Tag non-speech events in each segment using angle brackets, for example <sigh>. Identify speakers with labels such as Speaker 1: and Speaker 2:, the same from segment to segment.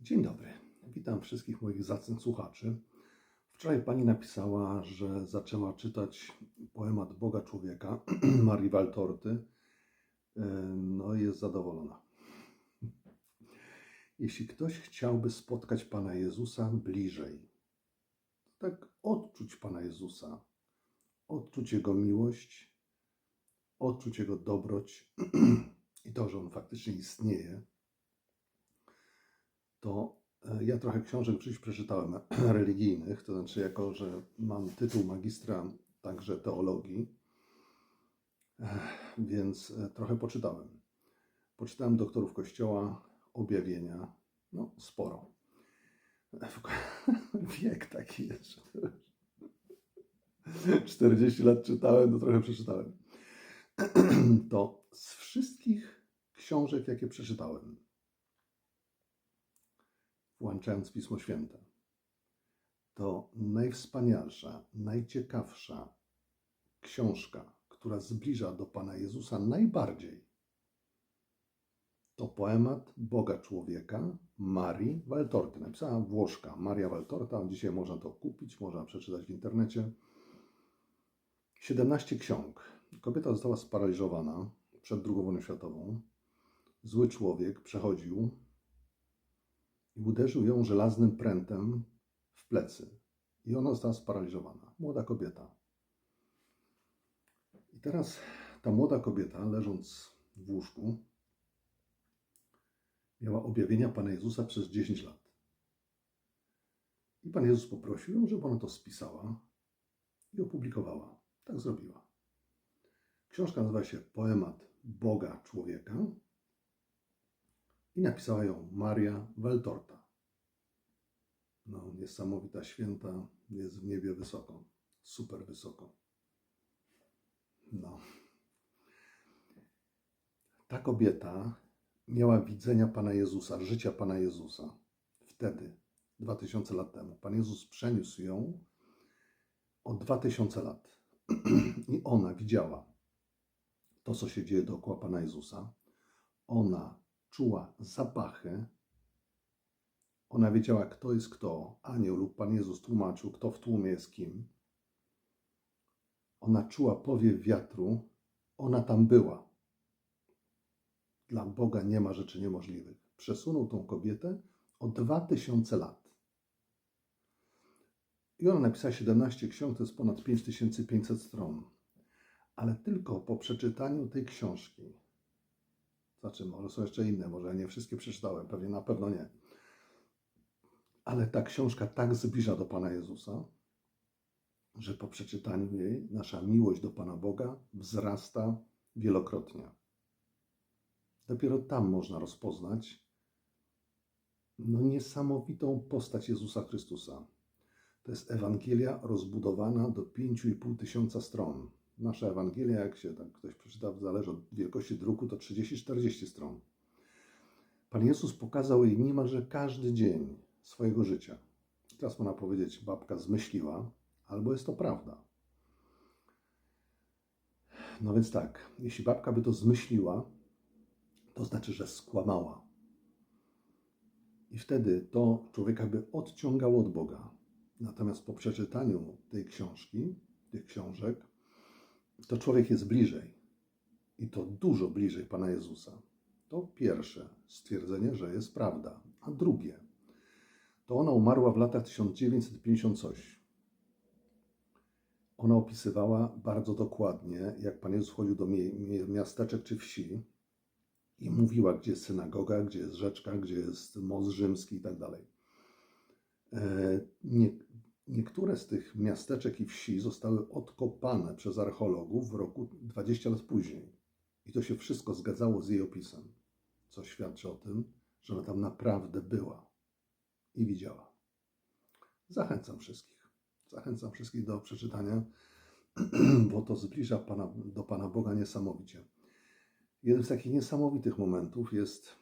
Speaker 1: Dzień dobry. Witam wszystkich moich zacnych słuchaczy. Wczoraj pani napisała, że zaczęła czytać poemat Boga Człowieka <clears throat> Marii Waltorty. E, No i jest zadowolona. Jeśli ktoś chciałby spotkać Pana Jezusa bliżej, tak odczuć Pana Jezusa, odczuć Jego miłość, odczuć Jego dobroć <clears throat> i to, że On faktycznie istnieje, to e, ja trochę książek w przeczytałem <clears throat> religijnych, to znaczy jako, że mam tytuł magistra także teologii, eh, więc e, trochę poczytałem. Poczytałem doktorów Kościoła, objawienia, no sporo. <laughs> Wiek taki jest. że <laughs> 40 lat czytałem, to trochę przeczytałem. <clears throat> To z wszystkich książek, jakie przeczytałem, włączając Pismo Święte. To najwspanialsza, najciekawsza książka, która zbliża do Pana Jezusa najbardziej. To poemat Boga Człowieka Marii Waltorty. Napisała Włoszka Maria Waltorta. Dzisiaj można to kupić, można przeczytać w internecie. 17 ksiąg. Kobieta została sparaliżowana przed II wojną światową. Zły człowiek przechodził i uderzył ją żelaznym prętem w plecy. I ona została sparaliżowana. Młoda kobieta. I teraz ta młoda kobieta, leżąc w łóżku, miała objawienia Pana Jezusa przez 10 lat. I Pan Jezus poprosił ją, żeby ona to spisała i opublikowała. Tak zrobiła. Książka nazywa się Poemat Boga Człowieka i napisała ją Maria Weltorta. No, niesamowita święta, jest w niebie wysoko, super wysoko. No. Ta kobieta miała widzenia Pana Jezusa, życia Pana Jezusa. Wtedy, 2000 lat temu. Pan Jezus przeniósł ją o 2000 lat. <clears throat> I ona widziała to, co się dzieje dookoła Pana Jezusa. Ona czuła zapachy. Ona wiedziała, kto jest kto. Anioł lub Pan Jezus tłumaczył, kto w tłumie jest kim. Ona czuła powiew wiatru. Ona tam była. Dla Boga nie ma rzeczy niemożliwych. Przesunął tą kobietę o 2000 lat. I ona napisała 17 ksiąg, to jest ponad 5500 stron. Ale tylko po przeczytaniu tej książki, znaczy może są jeszcze inne, może nie wszystkie przeczytałem, pewnie na pewno nie. Ale ta książka tak zbliża do Pana Jezusa, że po przeczytaniu jej nasza miłość do Pana Boga wzrasta wielokrotnie. Dopiero tam można rozpoznać no, niesamowitą postać Jezusa Chrystusa. To jest Ewangelia rozbudowana do 5,5 tysiąca stron. Nasza Ewangelia, jak się tak ktoś przeczyta, zależy od wielkości druku, to 30-40 stron. Pan Jezus pokazał jej niemalże każdy dzień swojego życia. Teraz można powiedzieć, babka zmyśliła, albo jest to prawda. No więc tak, jeśli babka by to zmyśliła, to znaczy, że skłamała. I wtedy to człowieka by odciągało od Boga. Natomiast po przeczytaniu tej książki, tych książek, to człowiek jest bliżej. I to dużo bliżej Pana Jezusa. To pierwsze stwierdzenie, że jest prawda. A drugie, to ona umarła w latach 1950 coś. Ona opisywała bardzo dokładnie, jak Pan Jezus chodził do miasteczek czy wsi i mówiła, gdzie jest synagoga, gdzie jest rzeczka, gdzie jest most rzymski i tak dalej. Nie, niektóre z tych miasteczek i wsi zostały odkopane przez archeologów w roku 20 lat później. I to się wszystko zgadzało z jej opisem, co świadczy o tym, że ona tam naprawdę była i widziała. Zachęcam wszystkich. Zachęcam wszystkich do przeczytania, <clears throat> bo to zbliża Pana, do Pana Boga niesamowicie. Jeden z takich niesamowitych momentów jest,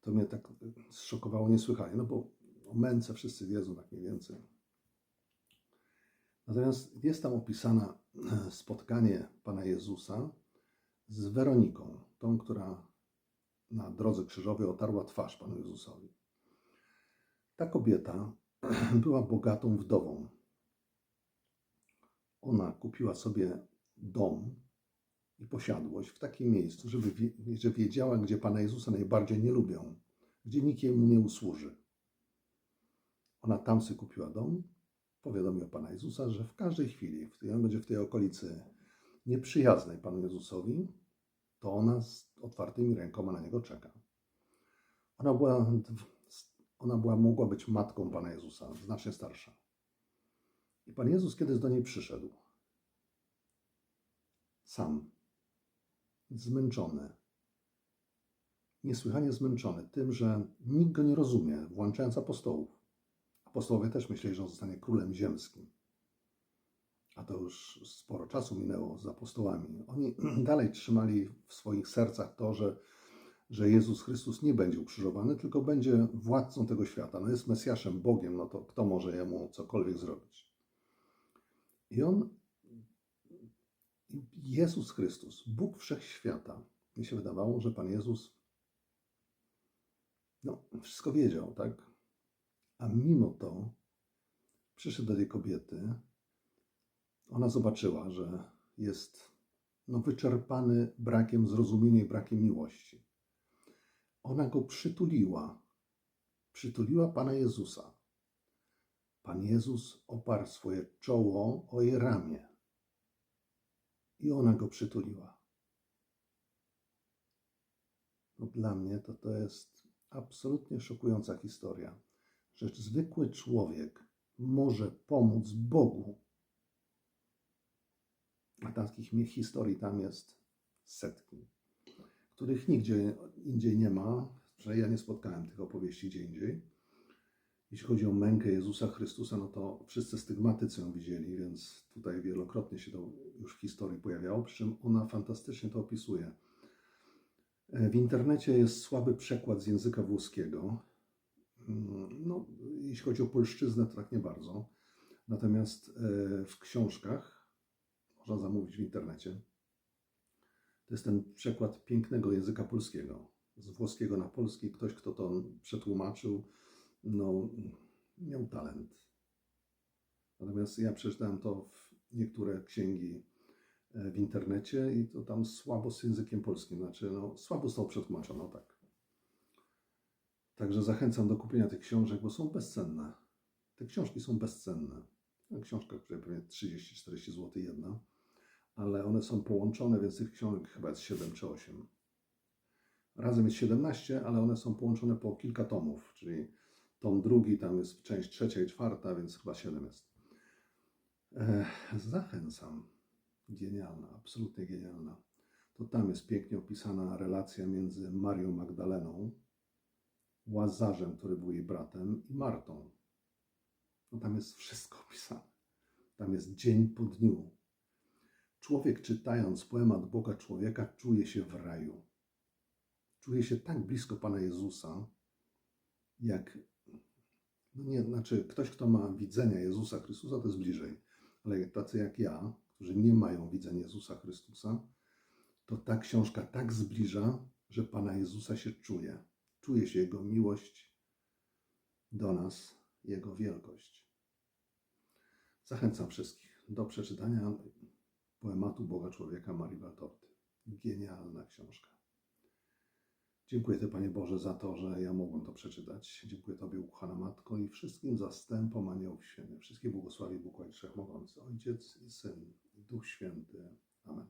Speaker 1: to mnie tak zszokowało niesłychanie, no bo o męce wszyscy wiedzą tak mniej więcej. Natomiast jest tam opisane <clears throat> spotkanie Pana Jezusa z Weroniką, tą, która na drodze krzyżowej otarła twarz Panu Jezusowi. Ta kobieta <clears throat> była bogatą wdową. Ona kupiła sobie dom i posiadłość w takim miejscu, żeby, wie- że wiedziała, gdzie Pana Jezusa najbardziej nie lubią, gdzie nikt nie usłuży. Ona tam sobie kupiła dom, powiadomiła Pana Jezusa, że w każdej chwili, w tej, on będzie w tej okolicy nieprzyjaznej Panu Jezusowi, to ona z otwartymi rękoma na niego czeka. Ona była, ona była, mogła być matką Pana Jezusa, znacznie starsza. I Pan Jezus kiedyś do niej przyszedł. Sam. Zmęczony. Niesłychanie zmęczony tym, że nikt go nie rozumie, włączając apostołów. Apostołowie też myśleli, że on zostanie królem ziemskim. A to już sporo czasu minęło z apostołami. Oni <clears throat> dalej trzymali w swoich sercach to, że, że Jezus Chrystus nie będzie ukrzyżowany, tylko będzie władcą tego świata. No jest Mesjaszem, Bogiem, no to kto może jemu cokolwiek zrobić? I on, Jezus Chrystus, Bóg Wszechświata, mi się wydawało, że Pan Jezus no, wszystko wiedział, tak? A mimo to przyszedł do tej kobiety. Ona zobaczyła, że jest no, wyczerpany brakiem zrozumienia i brakiem miłości. Ona go przytuliła. Przytuliła Pana Jezusa. Pan Jezus oparł swoje czoło o jej ramię. I ona go przytuliła. No, dla mnie to, to jest absolutnie szokująca historia że zwykły człowiek może pomóc Bogu. A takich historii tam jest setki, których nigdzie indziej nie ma, że ja nie spotkałem tych opowieści gdzie indziej. Jeśli chodzi o mękę Jezusa Chrystusa, no to wszyscy stygmatycy ją widzieli, więc tutaj wielokrotnie się to już w historii pojawiało, przy czym ona fantastycznie to opisuje. E, W internecie jest słaby przekład z języka włoskiego, no, jeśli chodzi o polszczyznę, to tak nie bardzo. Natomiast e, w książkach można zamówić w internecie. To jest ten przekład pięknego języka polskiego. Z włoskiego na polski. Ktoś, kto to przetłumaczył, no, miał talent. Natomiast ja przeczytałem to w niektóre księgi e, w internecie i to tam słabo z językiem polskim. Znaczy, no, słabo zostało przetłumaczone, tak. Także zachęcam do kupienia tych książek, bo są bezcenne. Te książki są bezcenne. Książka, która pewnie 30-40 zł jedna, ale one są połączone, więc tych książek chyba jest 7 czy 8. Razem jest 17, ale one są połączone po kilka tomów, czyli tom drugi, tam jest część trzecia i czwarta, więc chyba 7 jest. Ech, zachęcam. Genialna, absolutnie genialna. To tam jest pięknie opisana relacja między Marią Magdaleną, Łazarzem, który był jej bratem, i Martą. No tam jest wszystko <laughs> opisane. Tam jest dzień po dniu. Człowiek czytając poemat Boga człowieka czuje się w raju. Czuje się tak blisko Pana Jezusa, jak no nie, znaczy ktoś, kto ma widzenia Jezusa Chrystusa, to jest bliżej. Ale tacy jak ja, którzy nie mają widzenia Jezusa Chrystusa, to ta książka tak zbliża, że Pana Jezusa się czuje czuje się Jego miłość do nas, Jego wielkość. Zachęcam wszystkich do przeczytania poematu Boga Człowieka Marii Waltorty. Genialna książka. Dziękuję Ty, Panie Boże, za to, że ja mogłem to przeczytać. Dziękuję Tobie, ukochana Matko, i wszystkim zastępom aniołów świętych. Wszystkie błogosławi Bóg Ojciec Wszechmogący, Ojciec i Syn, i Duch Święty. Amen.